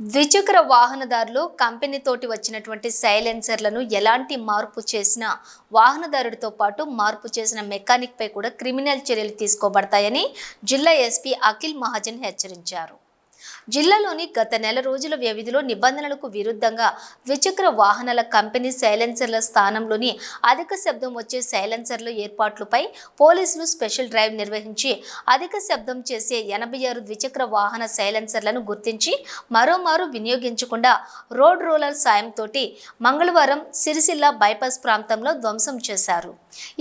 ద్విచక్ర వాహనదారులు కంపెనీతోటి వచ్చినటువంటి సైలెన్సర్లను ఎలాంటి మార్పు చేసినా వాహనదారుడితో పాటు మార్పు చేసిన మెకానిక్పై కూడా క్రిమినల్ చర్యలు తీసుకోబడతాయని జిల్లా ఎస్పీ అఖిల్ మహాజన్ హెచ్చరించారు. జిల్లాలోని గత నెల రోజుల వ్యవధిలో నిబంధనలకు విరుద్ధంగా ద్విచక్ర వాహనాల కంపెనీ సైలెన్సర్ల స్థానంలోని అధిక శబ్దం వచ్చే సైలెన్సర్ల ఏర్పాట్లపై పోలీసులు స్పెషల్ డ్రైవ్ నిర్వహించి అధిక శబ్దం చేసే ఎనభై ఆరు ద్విచక్ర వాహన సైలెన్సర్లను గుర్తించి మరోమారు వినియోగించకుండా రోడ్ రోలర్ సాయంతో మంగళవారం సిరిసిల్ల బైపాస్ ప్రాంతంలో ధ్వంసం చేశారు.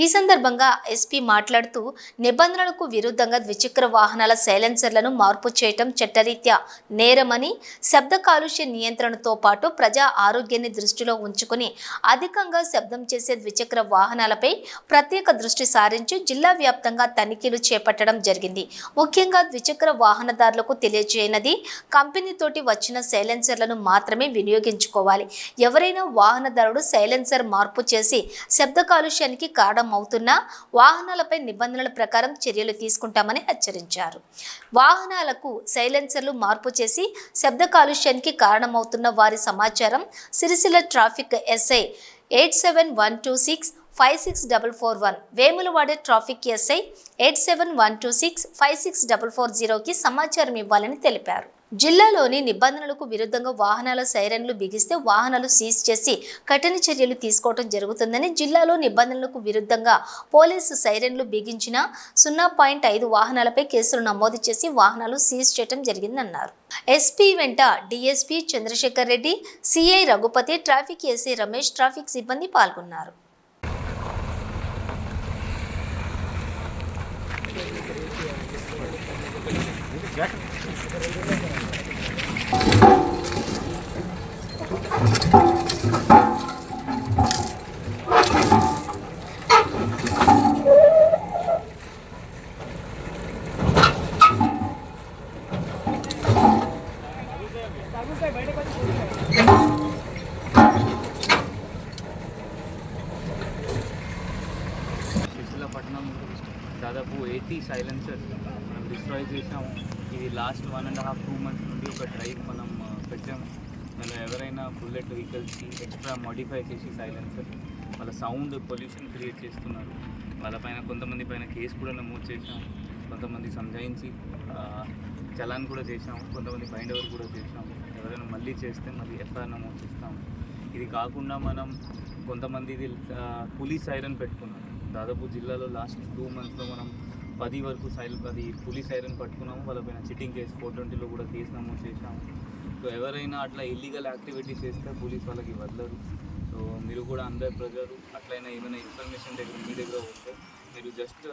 ఈ సందర్భంగా ఎస్పీ మాట్లాడుతూ నిబంధనలకు విరుద్ధంగా ద్విచక్ర వాహనాల సైలెన్సర్లను మార్పు చేయటం చట్టరీత్యా నేరమని శబ్ద కాలుష్య నియంత్రణతో పాటు ప్రజా ఆరోగ్యాన్ని దృష్టిలో ఉంచుకుని అధికంగా శబ్దం చేసే ద్విచక్ర వాహనాలపై ప్రత్యేక దృష్టి సారించి జిల్లా వ్యాప్తంగా తనిఖీలు చేపట్టడం జరిగింది. ముఖ్యంగా ద్విచక్ర వాహనదారులకు తెలియజేయనది కంపెనీతోటి వచ్చిన సైలెన్సర్లను మాత్రమే వినియోగించుకోవాలి. ఎవరైనా వాహనదారుడు సైలెన్సర్ మార్పు చేసి శబ్ద కాలుష్యానికి కారణమవుతున్నా వాహనాలపై నిబంధనల ప్రకారం చర్యలు తీసుకుంటామని హెచ్చరించారు. వాహనాలకు సైలెన్సర్లు మార్పు చేసి శబ్ద కాలుష్యానికి కారణమవుతున్న వారి సమాచారం Sirisilla traffic SI eight seven one two six five six double four one. Vemulawada traffic SI eight seven one two six five six double four జీరోకి సమాచారం ఇవ్వాలని తెలిపారు. జిల్లాలోని నిబంధనలకు విరుద్ధంగా వాహనాల సైరన్లు బిగిస్తే వాహనాలు సీజ్ చేసి కఠిన చర్యలు తీసుకోవడం జరుగుతుందని జిల్లాలో నిబంధనలకు విరుద్ధంగా పోలీసు సైరన్లు బిగించిన సున్నా పాయింట్ ఐదు వాహనాలపై కేసులు నమోదు చేసి వాహనాలు సీజ్ చేయడం జరిగిందన్నారు. ఎస్పీ వెంట DSP Chandrasekhar Reddy CI Raghupathi traffic SI Ramesh traffic సిబ్బంది పాల్గొన్నారు. విశాఖపట్నం దాదాపు ఎయిటీ సైలెన్సర్స్ మనం డిస్ట్రాయ్ చేసాము ఇది last one and half two months నుండి ఒక డ్రైవ్ మనం ఆ, పెట్టాము మనం ఎవరైనా బుల్లెట్ వెహికల్స్కి ఎక్స్ట్రా మోడిఫై చేసి సైలెన్సర్ వాళ్ళ సౌండ్ పొల్యూషన్ క్రియేట్ చేస్తున్నారు. వాళ్ళపైన కొంతమంది పైన కేసు కూడా నమోదు చేసాం కొంతమంది సంజాయించి చలాన్ కూడా చేసాము కొంతమంది బైండ్ ఓవర్ కూడా చేసాము ఎవరైనా మళ్ళీ చేస్తే మళ్ళీ ఎఫ్ఐఆర్ నమోదు చేస్తాము ఇది కాకుండా మనం కొంతమంది ఇది పులీస్ సైరన్ పెట్టుకున్నాం. దాదాపు జిల్లాలో లాస్ట్ టూ మంత్స్లో మనం పది వరకు సైల్ అది పోలీస్ సైరన్ పట్టుకున్నాము వాళ్ళపైన చిట్టింగ్ కేసు ఫోర్ ట్వంటీలో కూడా కేసు నమోదు చేశాము. సో ఎవరైనా అట్లా ఇల్లీగల్ యాక్టివిటీ చేస్తే పోలీస్ వాళ్ళకి వదలరు. సో మీరు కూడా అందరు ప్రజలు అట్లయినా ఏమైనా ఇన్ఫర్మేషన్ దగ్గర మీ దగ్గర వస్తే మీరు జస్ట్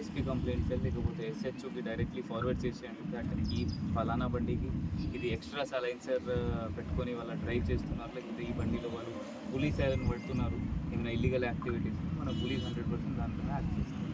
ఎస్పీ కంప్లైంట్ చేయాలి లేకపోతే ఎస్హెచ్ఓకి డైరెక్ట్లీ ఫార్వర్డ్ చేసేయండి అక్కడికి ఈ ఫలానా బండికి ఇది ఎక్స్ట్రా సలైన్సర్ uh, పెట్టుకొని వాళ్ళ డ్రైవ్ చేస్తున్నారు లేకపోతే ఈ బండిలో వాళ్ళు పోలీస్ సైరన్ పడుతున్నారు ఏమైనా ఇల్లీగల్ యాక్టివిటీస్ మన పోలీస్ హండ్రెడ్ పర్సెంట్ దానిపైన యాక్ట్ చేస్తారు.